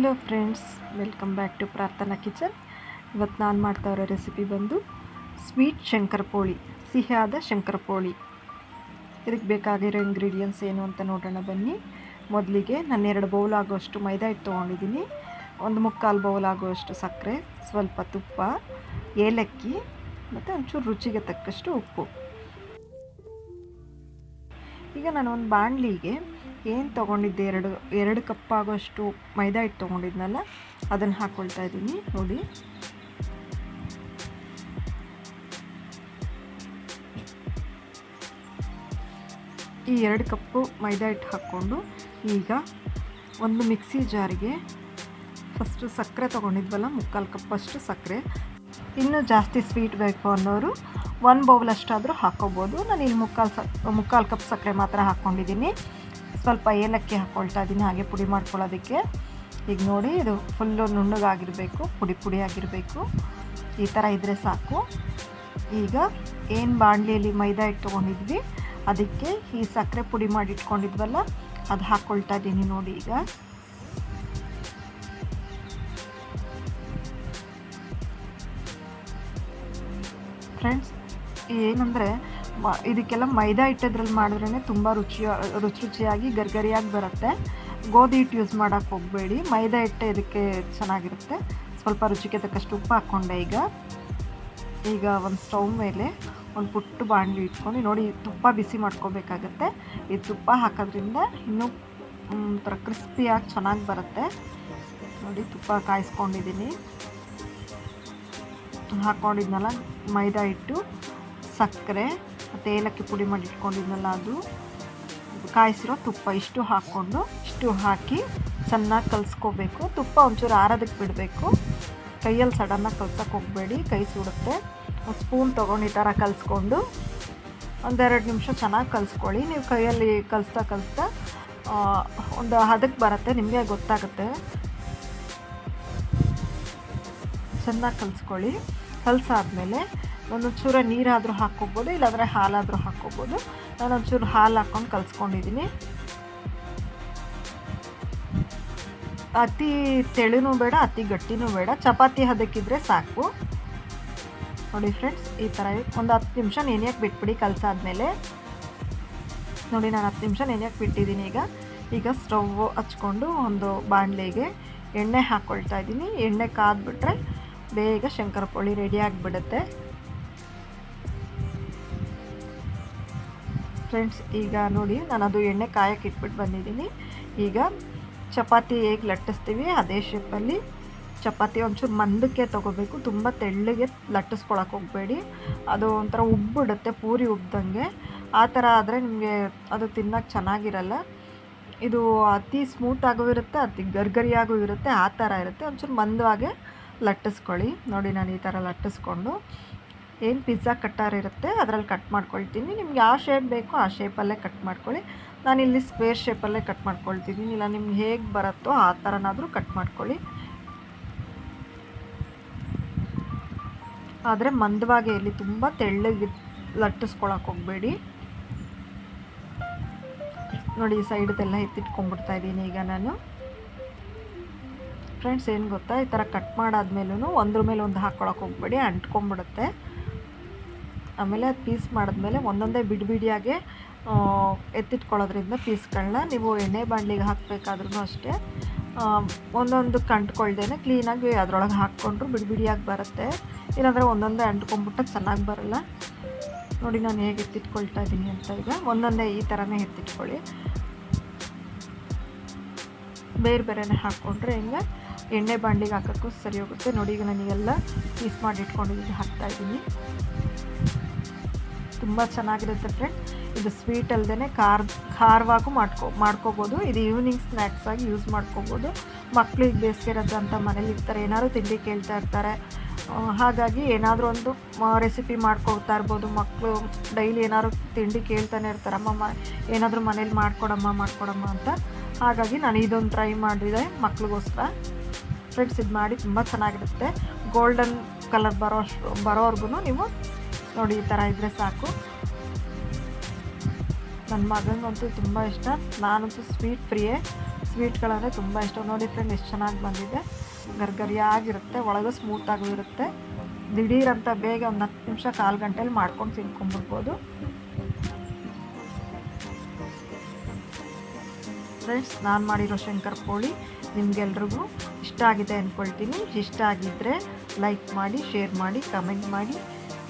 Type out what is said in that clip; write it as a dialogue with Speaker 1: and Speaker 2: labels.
Speaker 1: Hello friends, welcome back to Prarthana kitchen. ಇವತ್ತು ನಾನು ಮಾಡ್ತಾ ಇರೋ ರೆಸಿಪಿ ಬಂದು ಸ್ವೀಟ್ ಶಂಕರಪೋಳಿ ಸಿಹಿಯಾದ ಶಂಕರಪೋಳಿ ಇದಕ್ಕೆ ಬೇಕಾಗಿರೋ ಇಂಗ್ರೀಡಿಯೆಂಟ್ಸ್ ಏನು ಅಂತ ನೋಡೋಣ ಬನ್ನಿ. ಮೊದಲಿಗೆ ನಾನು ಎರಡು ಬೌಲ್ ಆಗುವಷ್ಟು ಮೈದಾ ಹಿಟ್ಟು ತೊಗೊಂಡಿದ್ದೀನಿ. ಒಂದು ಮುಕ್ಕಾಲು ಬೌಲ್ ಆಗುವಷ್ಟು ಸಕ್ಕರೆ, ಸ್ವಲ್ಪ ತುಪ್ಪ, ಏಲಕ್ಕಿ ಮತ್ತು ಒಂಚೂರು ರುಚಿಗೆ ತಕ್ಕಷ್ಟು ಉಪ್ಪು. ಈಗ ನಾನು ಒಂದು ಬಾಣಲಿಗೆ ಏನು ತೊಗೊಂಡಿದ್ದೆ? ಎರಡು ಎರಡು ಕಪ್ ಆಗೋಷ್ಟು ಮೈದಾ ಹಿಟ್ಟು ತೊಗೊಂಡಿದ್ನಲ್ಲ, ಅದನ್ನು ಹಾಕ್ಕೊಳ್ತಾ ಇದ್ದೀನಿ, ನೋಡಿ. ಈ ಎರಡು ಕಪ್ಪು ಮೈದಾ ಹಿಟ್ಟು ಹಾಕ್ಕೊಂಡು, ಈಗ ಒಂದು ಮಿಕ್ಸಿ ಜಾರಿಗೆ ಫಸ್ಟು ಸಕ್ಕರೆ ತೊಗೊಂಡಿದ್ವಲ್ಲ, ಮುಕ್ಕಾಲು ಕಪ್ಪಷ್ಟು ಸಕ್ಕರೆ. ಇನ್ನೂ ಜಾಸ್ತಿ ಸ್ವೀಟ್ ಬೇಕು ಅನ್ನೋರು ಒಂದು ಬೌಲ್ ಅಷ್ಟಾದರೂ ಹಾಕ್ಕೋಬೋದು ನಾನು ಇಲ್ಲಿ ಮುಕ್ಕಾಲು ಸ, ಮುಕ್ಕಾಲು ಕಪ್ ಸಕ್ಕರೆ ಮಾತ್ರ ಹಾಕ್ಕೊಂಡಿದ್ದೀನಿ ಸ್ವಲ್ಪ ಏಲಕ್ಕಿ ಹಾಕ್ಕೊಳ್ತಾ ಇದ್ದೀನಿ ಹಾಗೆ ಪುಡಿ ಮಾಡ್ಕೊಳ್ಳೋದಕ್ಕೆ. ಈಗ ನೋಡಿ, ಇದು ಫುಲ್ಲು ನುಣ್ಣಗಾಗಿರಬೇಕು, ಪುಡಿ ಪುಡಿ ಆಗಿರಬೇಕು ಈ ಥರ ಇದ್ದರೆ ಸಾಕು. ಈಗ ಏನು ಬಾಣಲಿಯಲ್ಲಿ ಮೈದಾ ಹಿಟ್ಟು ತೊಗೊಂಡಿದ್ವಿ, ಅದಕ್ಕೆ ಈ ಸಕ್ಕರೆ ಪುಡಿ ಮಾಡಿ ಇಟ್ಕೊಂಡಿದ್ವಲ್ಲ, ಅದು ಹಾಕ್ಕೊಳ್ತಾ ಇದ್ದೀನಿ ನೋಡಿ ಈಗ. ಫ್ರೆಂಡ್ಸ್ ಏನಂದರೆ ಮ ಇದಕ್ಕೆಲ್ಲ ಮೈದಾ ಹಿಟ್ಟದ್ರಲ್ಲಿ ಮಾಡಿದ್ರೇ ತುಂಬ ರುಚಿ ರುಚಿ ರುಚಿಯಾಗಿ ಗರ್ಗರಿಯಾಗಿ ಬರುತ್ತೆ. ಗೋಧಿ ಹಿಟ್ಟು ಯೂಸ್ ಮಾಡೋಕ್ಕೆ ಹೋಗಬೇಡಿ. ಮೈದಾ ಹಿಟ್ಟೆ ಇದಕ್ಕೆ ಚೆನ್ನಾಗಿರುತ್ತೆ. ಸ್ವಲ್ಪ ರುಚಿಗೆ ತಕ್ಕಷ್ಟು ಉಪ್ಪು ಹಾಕ್ಕೊಂಡೆ ಈಗ. ಈಗ ಒಂದು ಸ್ಟವ್ ಮೇಲೆ ಒಂದು ಪುಟ್ಟು ಬಾಣಲಿ ಇಟ್ಕೊಂಡು ನೋಡಿ, ತುಪ್ಪ ಬಿಸಿ ಮಾಡ್ಕೋಬೇಕಾಗತ್ತೆ. ಈ ತುಪ್ಪ ಹಾಕೋದ್ರಿಂದ ಇನ್ನೂ ಒಂಥರ ಕ್ರಿಸ್ಪಿಯಾಗಿ ಚೆನ್ನಾಗಿ ಬರುತ್ತೆ. ನೋಡಿ, ತುಪ್ಪ ಕಾಯಿಸ್ಕೊಂಡಿದ್ದೀನಿ ಹಾಕ್ಕೊಂಡಿದ್ನಲ್ಲ ಮೈದಾ ಹಿಟ್ಟು, ಸಕ್ಕರೆ. ಮತ್ತು ಏಲಕ್ಕಿ ಪುಡಿ ಮಾಡಿ ಇಟ್ಕೊಂಡಿದ್ನಲ್ಲ ಅದು ಕಾಯಿಸಿರೋ ತುಪ್ಪ ಇಷ್ಟು ಹಾಕ್ಕೊಂಡು ಇಷ್ಟು ಹಾಕಿ ಚೆನ್ನಾಗಿ ಕಲಿಸ್ಕೋಬೇಕು. ತುಪ್ಪ ಒಂಚೂರು ಆರೋದಕ್ಕೆ ಬಿಡಬೇಕು. ಕೈಯಲ್ಲಿ ಸಡನ್ನಾಗಿ ಕಲ್ಸೋಕೆ ಹೋಗಬೇಡಿ, ಕೈ ಸುಡುತ್ತೆ. ಒಂದು ಸ್ಪೂನ್ ತೊಗೊಂಡು ಈ ಥರ ಕಲಿಸ್ಕೊಂಡು ಒಂದೆರಡು ನಿಮಿಷ ಚೆನ್ನಾಗಿ ಕಲಿಸ್ಕೊಳ್ಳಿ. ನೀವು ಕೈಯಲ್ಲಿ ಕಲಿಸ್ತಾ ಕಲಿಸ್ತಾ ಒಂದು ಹದಕ್ಕೆ ಬರುತ್ತೆ, ನಿಮಗೆ ಗೊತ್ತಾಗುತ್ತೆ. ಚೆನ್ನಾಗಿ ಕಲಿಸ್ಕೊಳ್ಳಿ. ಕಲಸಾದ್ಮೇಲೆ ಒಂದೊಂಚೂರು ನೀರಾದರೂ ಹಾಕ್ಕೋಬೋದು, ಇಲ್ಲಾಂದರೆ ಹಾಲಾದರೂ ಹಾಕ್ಕೋಬೋದು. ನಾನು ಒಂಚೂರು ಹಾಲು ಹಾಕ್ಕೊಂಡು ಕಲಿಸ್ಕೊಂಡಿದ್ದೀನಿ ಅತಿ ತೆಳುನೂ ಬೇಡ, ಅತಿ ಗಟ್ಟಿನೂ ಬೇಡ. ಚಪಾತಿ ಹದಕ್ಕಿದ್ರೆ ಸಾಕು. ನೋಡಿ ಫ್ರೆಂಡ್ಸ್ ಈ ಥರ ಒಂದು ಹತ್ತು ನಿಮಿಷ ನೆನೆಯಕ್ಕೆ ಬಿಟ್ಬಿಡಿ ಕಲಸಾದ್ಮೇಲೆ ನೋಡಿ ನಾನು ಹತ್ತು ನಿಮಿಷ ನೆನೆಯಕ್ಕೆ ಬಿಟ್ಟಿದ್ದೀನಿ ಈಗ. ಈಗ ಸ್ಟವ್ ಹಚ್ಕೊಂಡು ಒಂದು ಬಾಣಲೆಗೆ ಎಣ್ಣೆ ಹಾಕ್ಕೊಳ್ತಾ ಇದ್ದೀನಿ ಎಣ್ಣೆ ಕಾದ್ಬಿಟ್ರೆ ಬೇಗ ಶಂಕರಪೋಳಿ ರೆಡಿ ಆಗಿಬಿಡುತ್ತೆ. ಫ್ರೆಂಡ್ಸ್, ಈಗ ನೋಡಿ ನಾನು ಅದು ಎಣ್ಣೆ ಕಾಯಕ್ಕೆ ಇಟ್ಬಿಟ್ಟು ಬಂದಿದ್ದೀನಿ. ಈಗ ಚಪಾತಿ ಹೇಗೆ ಲಟ್ಟಿಸ್ತೀವಿ, ಅದೇ ಶೇಪಲ್ಲಿ ಚಪಾತಿ ಒಂಚೂರು ಮಂದಕ್ಕೆ ತೊಗೋಬೇಕು, ತುಂಬ ತೆಳ್ಳಗೆ ಲಟ್ಟಿಸ್ಕೊಳಕ್ಕೆ ಹೋಗಬೇಡಿ. ಅದು ಒಂಥರ ಉಬ್ಬಿಡುತ್ತೆ, ಪೂರಿ ಉಬ್ದಂಗೆ. ಆ ಥರ ಆದರೆ ನಿಮಗೆ ಅದು ತಿನ್ನೋಕ್ಕೆ ಚೆನ್ನಾಗಿರಲ್ಲ. ಇದು ಅತಿ ಸ್ಮೂತಾಗೂ ಇರುತ್ತೆ, ಅತಿ ಗರ್ಗರಿಯಾಗೂ ಇರುತ್ತೆ, ಆ ಥರ ಇರುತ್ತೆ. ಒಂಚೂರು ಮಂದವಾಗೆ ಲಟ್ಟಿಸ್ಕೊಳ್ಳಿ. ನೋಡಿ, ನಾನು ಈ ಥರ ಲಟ್ಟಿಸ್ಕೊಂಡು. ಏನು ಪಿಜ್ಜಾ ಕಟ್ಟಾರ್ ಇರುತ್ತೆ, ಅದರಲ್ಲಿ ಕಟ್ ಮಾಡ್ಕೊಳ್ತೀನಿ. ನಿಮ್ಗೆ ಯಾವ ಶೇಪ್ ಬೇಕೋ ಆ ಶೇಪಲ್ಲೇ ಕಟ್ ಮಾಡ್ಕೊಳ್ಳಿ. ಇಲ್ಲಿ ಸ್ಕ್ವೇರ್ ಶೇಪಲ್ಲೇ ಕಟ್ ಮಾಡ್ಕೊಳ್ತಿದ್ದೀನಿ ಇಲ್ಲ, ನಿಮ್ಗೆ ಹೇಗೆ ಬರುತ್ತೋ ಆ ಥರನಾದರೂ ಕಟ್ ಮಾಡ್ಕೊಳ್ಳಿ. ಆದರೆ ಮಂದವಾಗಿ ಇಲ್ಲಿ ತುಂಬ ತೆಳ್ಳಗೆ ಲಟ್ಟಿಸ್ಕೊಳಕ್ಕೆ ಹೋಗಬೇಡಿ. ನೋಡಿ ಸೈಡ್ದೆಲ್ಲ ಎತ್ತಿಟ್ಕೊಂಡ್ಬಿಡ್ತಾ ಇದ್ದೀನಿ ಈಗ ನಾನು. ಫ್ರೆಂಡ್ಸ್ ಏನು ಗೊತ್ತಾ? ಈ ಥರ ಕಟ್ ಮಾಡಾದ್ಮೇಲೂ ಒಂದ್ರ ಮೇಲೆ ಒಂದು ಹಾಕ್ಕೊಳಕ್ಕೆ ಹೋಗ್ಬೇಡಿ, ಅಂಟ್ಕೊಂಡ್ಬಿಡುತ್ತೆ. ಆಮೇಲೆ ಅದು ಪೀಸ್ ಮಾಡಿದ್ಮೇಲೆ ಒಂದೊಂದೇ ಬಿಡಿ ಬಿಡಿಯಾಗೆ ಎತ್ತಿಟ್ಕೊಳ್ಳೋದ್ರಿಂದ ಪೀಸ್ಗಳನ್ನ ನೀವು ಎಣ್ಣೆ ಬಾಣಲಿಗೆ ಹಾಕಬೇಕಾದ್ರೂ ಅಷ್ಟೇ. ಒಂದೊಂದು ಕಂಟ್ಕೊಳ್ದೇನೆ ಕ್ಲೀನಾಗಿ ಅದರೊಳಗೆ ಹಾಕ್ಕೊಂಡ್ರು ಬಿಡಿ ಬಿಡಿಯಾಗಿ ಬರುತ್ತೆ. ಇಲ್ಲಾಂದರೆ ಒಂದೊಂದೇ ಅಂಟ್ಕೊಂಡ್ಬಿಟ್ಟು ಚೆನ್ನಾಗಿ ಬರಲ್ಲ. ನೋಡಿ ನಾನು ಹೇಗೆ ಎತ್ತಿಟ್ಕೊಳ್ತಾ ಇದ್ದೀನಿ ಅಂತ ಈಗ. ಒಂದೊಂದೇ ಈ ಥರನೇ ಎತ್ತಿಟ್ಕೊಳ್ಳಿ. ಬೇರೆ ಬೇರೆನೇ ಹಾಕ್ಕೊಂಡ್ರೆ ಹಿಂಗೆ? ಎಣ್ಣೆ ಬಾಂಡ್ಲಿಗೆ ಹಾಕೋಕ್ಕೂ ಸರಿ ಹೋಗುತ್ತೆ. ನೋಡಿ ಈಗ ನನಗೆಲ್ಲ ಪೀಸ್ ಮಾಡಿ ಇಟ್ಕೊಂಡಿದ್ದೀನಿ ಹಾಕ್ತಾಯಿದ್ದೀನಿ ತುಂಬ ಚೆನ್ನಾಗಿರುತ್ತೆ ಫ್ರೆಂಡ್ ಇದು ಸ್ವೀಟ್ ಅಲ್ಲದೆ ಖಾರ ಖಾರವಾಗೂ ಮಾಡ್ಕೊ ಮಾಡ್ಕೋಬೋದು. ಇದು ಈವ್ನಿಂಗ್ ಸ್ನ್ಯಾಕ್ಸ್ ಆಗಿ ಯೂಸ್ ಮಾಡ್ಕೋಬೋದು. ಮಕ್ಕಳಿಗೆ ಬೇಸಿಗೆ ರಜೆ ಅಂತ ಮನೇಲಿ ಇರ್ತಾರೆ. ಏನಾದರೂ ತಿಂಡಿ ಕೇಳ್ತಾ ಇರ್ತಾರೆ. ಹಾಗಾಗಿ ಏನಾದರೂ ಒಂದು ರೆಸಿಪಿ ಮಾಡ್ಕೊಳ್ತಾ ಇರ್ಬೋದು. ಮಕ್ಕಳು ಡೈಲಿ ಏನಾದ್ರು ತಿಂಡಿ ಕೇಳ್ತಾನೆ ಇರ್ತಾರೆ. ಮ ಏನಾದರೂ ಮನೇಲಿ ಮಾಡ್ಕೊಡಮ್ಮ ಮಾಡ್ಕೊಡಮ್ಮ ಅಂತ. ಹಾಗಾಗಿ ನಾನು ಇದೊಂದು ಟ್ರೈ ಮಾಡಿದೆ ಮಕ್ಳಿಗೋಸ್ಕರ. ಫ್ರೆಂಡ್ಸ್ ಇದು ಮಾಡಿ ತುಂಬ ಚೆನ್ನಾಗಿರುತ್ತೆ. ಗೋಲ್ಡನ್ ಕಲರ್ ಬರೋ ಬರೋವರೆಗೂ ನೀವು ನೋಡಿ, ಈ ಥರ ಇದ್ದರೆ ಸಾಕು. ನನ್ನ ಮಗನಿಗಂತೂ ತುಂಬ ಇಷ್ಟ. ನಾನಂತೂ ಸ್ವೀಟ್ ಫ್ರೀಯೇ ಸ್ವೀಟ್ಗಳಂದರೆ ತುಂಬ ಇಷ್ಟ. ನೋಡಿ ಫ್ರೆಂಡ್ ಎಷ್ಟು ಚೆನ್ನಾಗಿ ಬಂದಿದೆ. ಗರ್ಗರಿಯಾಗಿರುತ್ತೆ, ಒಳಗೆ ಸ್ಮೂತಾಗೂ ಇರುತ್ತೆ. ದಿಢೀರಂತ ಬೇಗ ಒಂದು ಹತ್ತು ನಿಮಿಷ ಕಾಲು ಗಂಟೆಲಿ ಮಾಡ್ಕೊಂಡು ತಿನ್ಕೊಂಡ್ಬಿಡ್ಬೋದು. ಫ್ರೆಂಡ್ಸ್ ನಾನು ಮಾಡಿರೋ ಶಂಕರ್ ಕೋಳಿ ನಿಮಗೆಲ್ರಿಗೂ ಇಷ್ಟ ಆಗಿದೆ ಅಂದ್ಕೊಳ್ತೀನಿ ಇಷ್ಟ ಆಗಿದ್ದರೆ ಲೈಕ್ ಮಾಡಿ ಶೇರ್ ಮಾಡಿ ಕಮೆಂಟ್ ಮಾಡಿ.